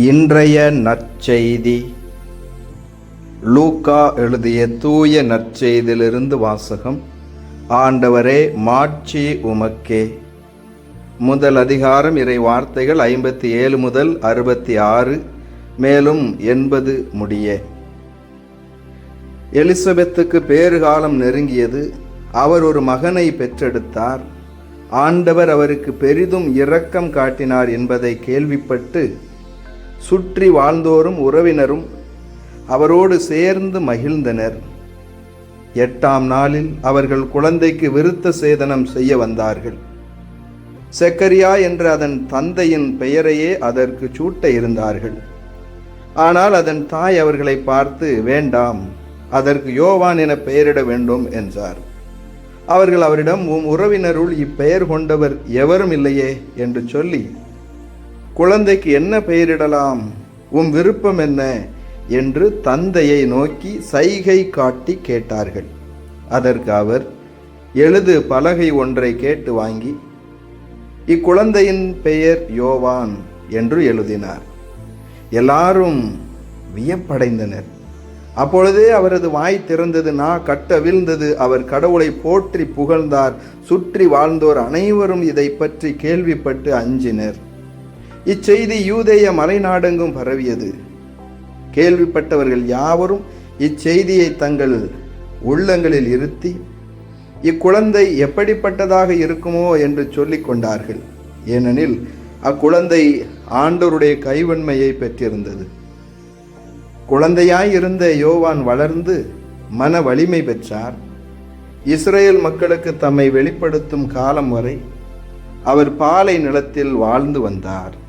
இன்றைய நற்செய்தி. லூக்கா எழுதிய தூய நற்செய்தியிலிருந்து வாசகம். ஆண்டவரே மாட்சி உமக்கே. முதல் அதிகாரம் இறை வார்த்தைகள் ஐம்பத்தி ஏழு முதல் அறுபத்தி ஆறு மேலும் எண்பது முடிய. எலிசபெத்துக்கு பேறுகாலம் நெருங்கியது. அவர் ஒரு மகனை பெற்றெடுத்தார். ஆண்டவர் அவருக்கு பெரிதும் இரக்கம் காட்டினார் என்பதை கேள்விப்பட்டு சுற்றி வாழ்ந்தோரும் உறவினரும் அவரோடு சேர்ந்து மகிழ்ந்தனர். எட்டாம் நாளில் அவர்கள் குழந்தைக்கு விருத்த சேதனம் செய்ய வந்தார்கள். செக்கரியா என்ற அதன் தந்தையின் பெயரையே அதற்கு சூட்ட இருந்தார்கள். ஆனால் அதன் தாய் அவர்களை பார்த்து வேண்டாம் அதற்கு யோவான் என பெயரிட வேண்டும் என்றார். அவர்கள் அவரிடம் உம் உறவினருள் இப்பெயர் கொண்டவர் எவரும் இல்லையே என்று சொல்லி குழந்தைக்கு என்ன பெயரிடலாம்? உம் விருப்பம் என்ன? என்று தந்தையை நோக்கி சைகை காட்டி கேட்டார்கள். அதற்கு அவர் எழுது பலகை ஒன்றை கேட்டு வாங்கி இக்குழந்தையின் பெயர் யோவான் என்று எழுதினார். எல்லாரும் வியப்படைந்தனர். அப்பொழுதே அவரது வாய் திறந்தது நா கட்ட வீழ்ந்தது அவர் கடவுளை போற்றி புகழ்ந்தார் சுற்றி வாழ்ந்தோர் அனைவரும் இதை பற்றி கேள்விப்பட்டு அஞ்சினர். இச்செய்தி யூதேய மலைநாடெங்கும் பரவியது. கேள்விப்பட்டவர்கள் யாவரும் இச்செய்தியை தங்கள் உள்ளங்களில் இருத்தி இக்குழந்தை எப்படிப்பட்டதாக இருக்குமோ என்று சொல்லிக் கொண்டார்கள். ஏனெனில் அக்குழந்தை ஆண்டோருடைய கைவன்மையை பெற்றிருந்தது. குழந்தையாய் இருந்த யோவான் வளர்ந்து மன வலிமை பெற்றார். இஸ்ரேல் மக்களுக்கு தம்மை வெளிப்படுத்தும் காலம் வரை அவர் பாலை நிலத்தில் வாழ்ந்து வந்தார்.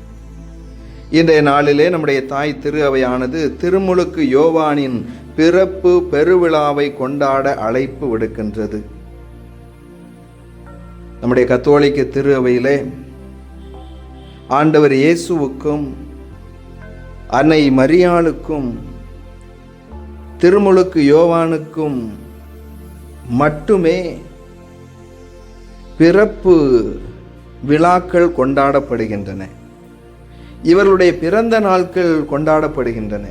இன்றைய நாளிலே நம்முடைய தாய் திரு அவையானது திருமுழுக்கு யோவானின் பிறப்பு பெருவிழாவை கொண்டாட அழைப்பு விடுக்கின்றது. நம்முடைய கத்தோலிக்க திரு அவையிலே ஆண்டவர் இயேசுவுக்கும் அன்னை மரியாளுக்கும் திருமுழுக்கு யோவானுக்கும் மட்டுமே பிறப்பு விழாக்கள் கொண்டாடப்படுகின்றன. இவர்களுடைய பிறந்த நாட்கள் கொண்டாடப்படுகின்றன.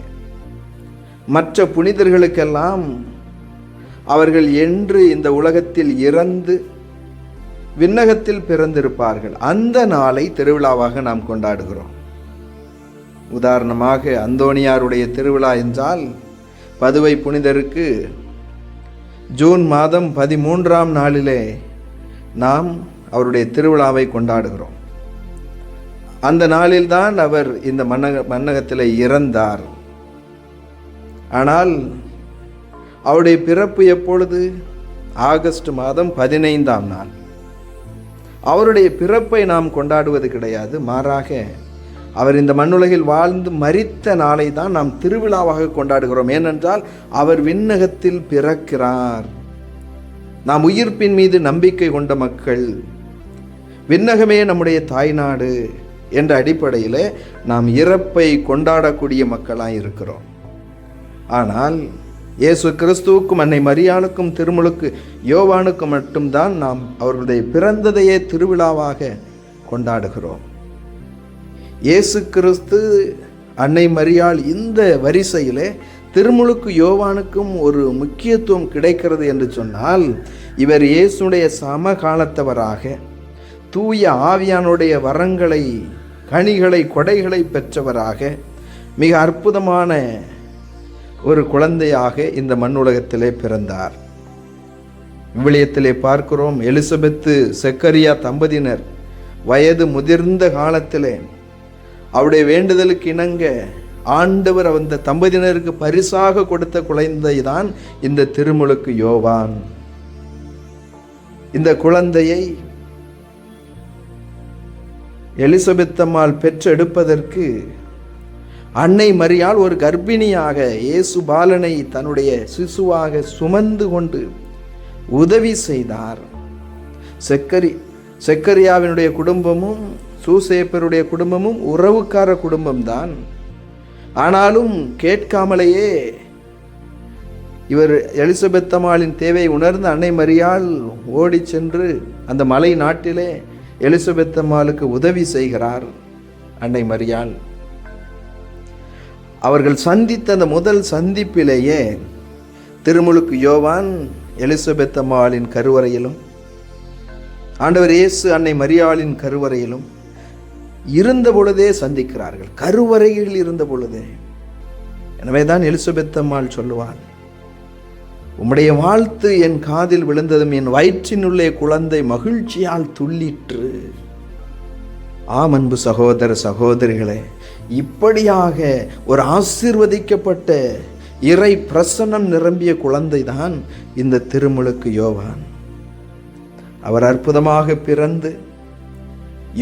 மற்ற புனிதர்களுக்கெல்லாம் அவர்கள் என்று இந்த உலகத்தில் இறந்து விண்ணகத்தில் பிறந்திருப்பார்கள். அந்த நாளை திருவிழாவாக நாம் கொண்டாடுகிறோம். உதாரணமாக அந்தோணியாருடைய திருவிழா என்றால் பதுவை புனிதருக்கு ஜூன் மாதம் பதிமூன்றாம் நாளிலே நாம் அவருடைய திருவிழாவை கொண்டாடுகிறோம். அந்த நாளில்தான் அவர் இந்த மன்னக மன்னகத்தில் இறந்தார். ஆனால் அவருடைய பிறப்பு எப்பொழுது? ஆகஸ்ட் மாதம் பதினைந்தாம் நாள். அவருடைய பிறப்பை நாம் கொண்டாடுவது கிடையாது. மாறாக அவர் இந்த மண்ணுலகில் வாழ்ந்து மறித்த நாளை தான் நாம் திருவிழாவாக கொண்டாடுகிறோம். ஏனென்றால் அவர் விண்ணகத்தில் பிறக்கிறார். நாம் உயிர்ப்பின் மீது நம்பிக்கை கொண்ட மக்கள் விண்ணகமே நம்முடைய தாய்நாடு. என்ற அடிப்படையில் நாம் இறப்பை கொண்டாடக்கூடிய மக்களாக இருக்கிறோம். ஆனால் இயேசு கிறிஸ்துவுக்கும் அன்னை மரியாளுக்கும் திருமுழுக்கு யோவானுக்கும் மட்டும்தான் நாம் அவர்களுடைய பிறந்ததையே திருவிழாவாக கொண்டாடுகிறோம். இயேசு கிறிஸ்து அன்னை மரியாள் இந்த வரிசையிலே திருமுழுக்கு யோவானுக்கும் ஒரு முக்கியத்துவம் கிடைக்கிறது என்று சொன்னால் இவர் இயேசுடைய சமகாலத்தவராக தூய ஆவியானுடைய வரங்களை கனிகளை கொடைகளை பெற்றவராக மிக அற்புதமான ஒரு குழந்தையாக இந்த மண்ணுலகத்திலே பிறந்தார். விவிலியத்திலே பார்க்கிறோம் எலிசபெத்து செக்கரியா தம்பதியினர் வயது முதிர்ந்த காலத்திலே அவருடைய வேண்டுதலுக்கு இணங்க ஆண்டவர் அந்த தம்பதியினருக்கு பரிசாக கொடுத்த குழந்தை தான் இந்த திருமுழுக்கு யோவான். இந்த குழந்தையை எலிசபெத்தம்மாள் பெற்றெடுப்பதற்கு அன்னை மரியால் ஒரு கர்ப்பிணியாக இயேசு பாலனை தன்னுடைய சிசுவாக சுமந்து கொண்டு உதவி செய்தார். செக்கரி செக்கரியாவினுடைய குடும்பமும் சூசேப்பருடைய குடும்பமும் உறவுக்கார குடும்பம்தான். ஆனாலும் கேட்காமலேயே இவர் எலிசபெத்தம்மாளின் தேவை உணர்ந்து அன்னை மரியால் ஓடிச் சென்று அந்த மலை நாட்டிலே எலிசபெத் அம்மாளுக்கு உதவி செய்கிறார் அன்னை மரியாள். அவர்கள் சந்தித்த அந்த முதல் சந்திப்பிலேயே திருமுழுக்கு யோவான் எலிசபெத் அம்மாளின் கருவறையிலும் ஆண்டவர் இயேசு அன்னை மரியாளின் கருவறையிலும் இருந்த பொழுதே சந்திக்கிறார்கள். கருவறையில் இருந்த பொழுதே. எனவே தான் எலிசபெத் அம்மாள் சொல்லுவாள் உம்முடைய வாழ்த்து என் காதில் விழுந்ததும் என் வயிற்றினுள்ளே குழந்தை மகிழ்ச்சியால் துள்ளிற்று. ஆம் அன்பு சகோதர சகோதரிகளே இப்படியாக ஒரு ஆசீர்வதிக்கப்பட்ட இறை பிரசன்னம் நிரம்பிய குழந்தை தான் இந்த திருமுழுக்கு யோவான். அவர் அற்புதமாக பிறந்து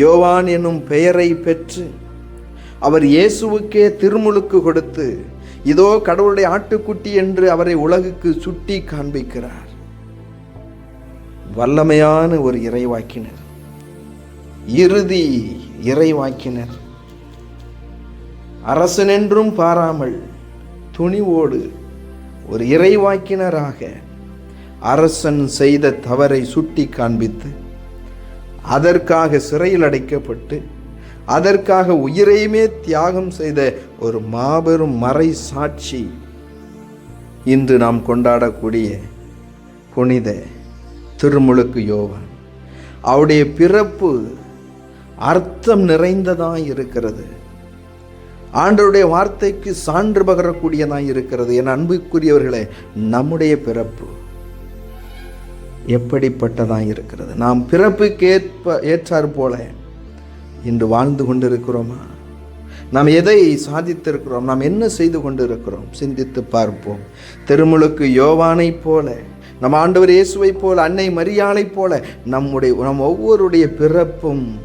யோவான் என்னும் பெயரை பெற்று அவர் இயேசுவுக்கே திருமுழுக்கு கொடுத்து இதோ கடவுளுடைய ஆட்டுக்குட்டி என்று அவரை உலகுக்கு சுட்டி காண்பிக்கிறார். வல்லமையான ஒரு இறைவாக்கினர். இறுதி இறைவாக்கினர். அரசனென்றும் பாராமல் துணிவோடு ஒரு இறைவாக்கினராக அரசன் செய்த தவறை சுட்டி காண்பித்து அதற்காக சிறையில் அடைக்கப்பட்டு அதற்காக உயிரையுமே தியாகம் செய்த ஒரு மாபெரும் மறை சாட்சி இன்று நாம் கொண்டாடக்கூடிய புனித திருமுழுக்கு யோவான். அவருடைய பிறப்பு அர்த்தம் நிறைந்ததாக இருக்கிறது. ஆண்டருடைய வார்த்தைக்கு சான்று பகரக்கூடியதாக இருக்கிறது. என் அன்புக்குரியவர்களே நம்முடைய பிறப்பு எப்படிப்பட்டதாக இருக்கிறது? நாம் பிறப்புக்கு ஏற்ப ஏற்றார் போல இன்று வாழ்ந்து கொண்டிருக்கிறோமா? நாம் எதை சாதித்திருக்கிறோம்? நாம் என்ன செய்து கொண்டிருக்கிறோம்? சிந்தித்து பார்ப்போம். திருமுழுக்கு யோவானைப் போல நம் ஆண்டவர் இயேசுவைப் போல அன்னை மரியாளைப் போல நம்முடைய நம் ஒவ்வொருடைய பிறப்பும்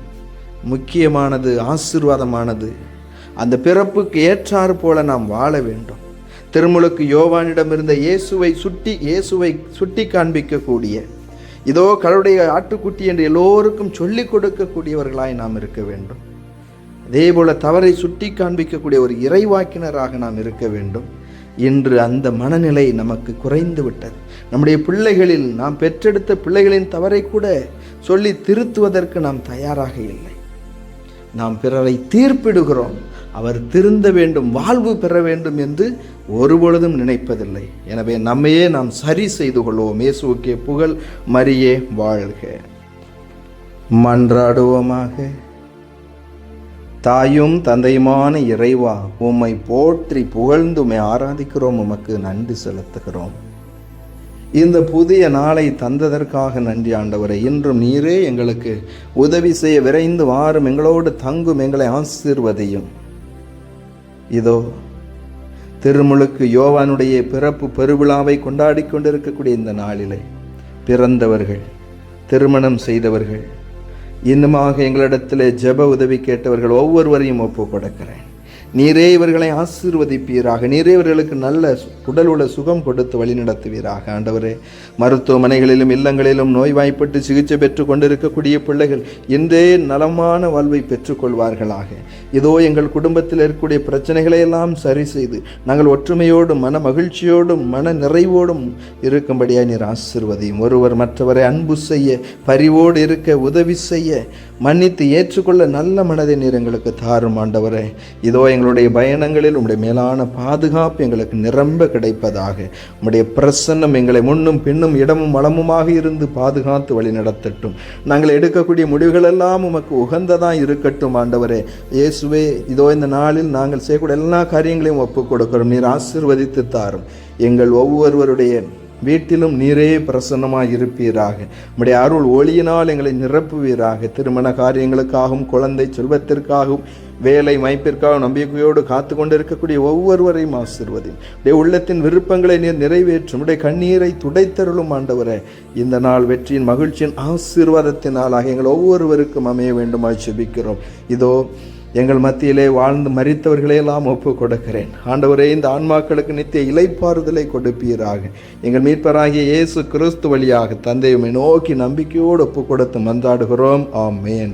முக்கியமானது ஆசீர்வாதமானது. அந்த பிறப்புக்கு ஏற்றாறு போல நாம் வாழ வேண்டும். திருமுழுக்கு யோவானிடமிருந்த இயேசுவை சுட்டி இயேசுவை சுட்டி காண்பிக்கக்கூடிய இதோ கடவுளுடைய ஆட்டுக்குட்டி என்று எல்லோருக்கும் சொல்லிக் கொடுக்கக்கூடியவர்களாய் நாம் இருக்க வேண்டும். அதே போல தவறை சுட்டி காண்பிக்கக்கூடிய ஒரு இறைவாக்கினராக நாம் இருக்க வேண்டும். இன்று அந்த மனநிலை நமக்கு குறைந்து விட்டது. நம்முடைய பிள்ளைகளில் நாம் பெற்றெடுத்த பிள்ளைகளின் தவறை கூட சொல்லி திருத்துவதற்கு நாம் தயாராக இல்லை. நாம் பிறரை தீர்ப்பிடுகிறோம். அவர் திருந்த வேண்டும் வாழ்வு பெற வேண்டும் என்று ஒருபொழுதும் நினைப்பதில்லை. எனவே நம்மையே நாம் சரி செய்து கொள்வோம். இயேசுக்கே புகழ் மரியே வாழ்க. மன்றாடுவோமாக. தாயும் தந்தையுமான இறைவா உம்மை போற்றி புகழ்ந்துமை ஆராதிக்கிறோம். உமக்கு நன்றி செலுத்துகிறோம். இந்த புதிய நாளை தந்ததற்காக நன்றி ஆண்டவரை. இன்றும் நீரே எங்களுக்கு உதவி செய்ய விரைந்து வாரும். எங்களோடு தங்கும் எங்களை ஆசீர்வதையும். இதோ திருமுழுக்கு யோவானுடைய பிறப்பு பெருவிழாவை கொண்டாடி கொண்டிருக்கக்கூடிய இந்த நாளிலே பிறந்தவர்கள் திருமணம் செய்தவர்கள் இன்னுமாக எங்களிடத்திலே ஜெப உதவி கேட்டவர்கள் ஒவ்வொருவரையும் ஒப்பு கொடுக்கிறேன் நீரே இவர்களை ஆசீர்வதிப்பீராக. நீரே இவர்களுக்கு நல்ல உடல் உள்ள சுகம் கொடுத்து வழிநடத்துவீராக ஆண்டவரே மருத்துவமனைகளிலும் இல்லங்களிலும் நோய்வாய்ப்பட்டு சிகிச்சை பெற்று கொண்டிருக்கக்கூடிய பிள்ளைகள் இன்றே நலமான வாழ்வை பெற்றுக்கொள்வார்களாக. இதோ எங்கள் குடும்பத்தில் இருக்கக்கூடிய பிரச்சனைகளை எல்லாம் சரி செய்து நாங்கள் ஒற்றுமையோடும் மன மகிழ்ச்சியோடும் மன நிறைவோடும் இருக்கும்படியாக நீர் ஆசிர்வதையும். ஒருவர் மற்றவரை அன்பு செய்ய பரிவோடு இருக்க உதவி செய்ய மன்னித்து ஏற்றுக்கொள்ள நல்ல மனதை நீர் எங்களுக்கு தாரும் ஆண்டவரே. இதோ எங்களுடைய பயணங்களில் உம்முடைய மேலான பாதுகாப்பு எங்களுக்கு நிரம்ப கிடைப்பதாக. உம்முடைய பிரசன்னம் எங்களை முன்னும் பின்னும் இடமும் வளமுமாக இருந்து பாதுகாத்து வழி நடத்தட்டும் நாங்கள் எடுக்கக்கூடிய முடிவுகள் எல்லாம் உமக்கு உகந்ததாக இருக்கட்டும் ஆண்டவரே. இயேசுவே இதோ இந்த நாளில் நாங்கள் செய்யக்கூடிய எல்லா காரியங்களையும் ஒப்புக் கொடுக்கிறோம். நீர் ஆசீர்வதித்து தாரும். எங்கள் ஒவ்வொருவருடைய வீட்டிலும் நீரே பிரசன்னமாக இருப்பீராக. உம்முடைய அருள் ஒளியினால் எங்களை நிரப்புவீராக. திருமண காரியங்களுக்காகவும் குழந்தை செல்வத்திற்காகவும் வேலை மைப்பிற்காகவும் நம்பிக்கையோடு காத்து கொண்டிருக்கக்கூடிய ஒவ்வொருவரையும் ஆசிர்வதியும். உடைய உள்ளத்தின் விருப்பங்களை நீர் நிறைவேற்றும். உடைய கண்ணீரை துடைத்தருளும் ஆண்டவரே. இந்த நாள் வெற்றியின் மகிழ்ச்சியின் ஆசீர்வாதத்தினாலாக எங்கள் ஒவ்வொருவருக்கும் அமைய வேண்டுமாய் செபிக்கிறோம். இதோ எங்கள் மத்தியிலே வாழ்ந்து மறித்தவர்களையெல்லாம் ஒப்பு கொடுக்கிறேன் ஆண்டவரே இந்த ஆன்மாக்களுக்கு நித்திய இலைப்பாறுதலை கொடுப்பீராக. எங்கள் மீட்பராகிய இயேசு கிறிஸ்து வழியாக தந்தையுமை நோக்கி நம்பிக்கையோடு ஒப்பு கொடுத்து மன்றாடுகிறோம். ஆமேன்.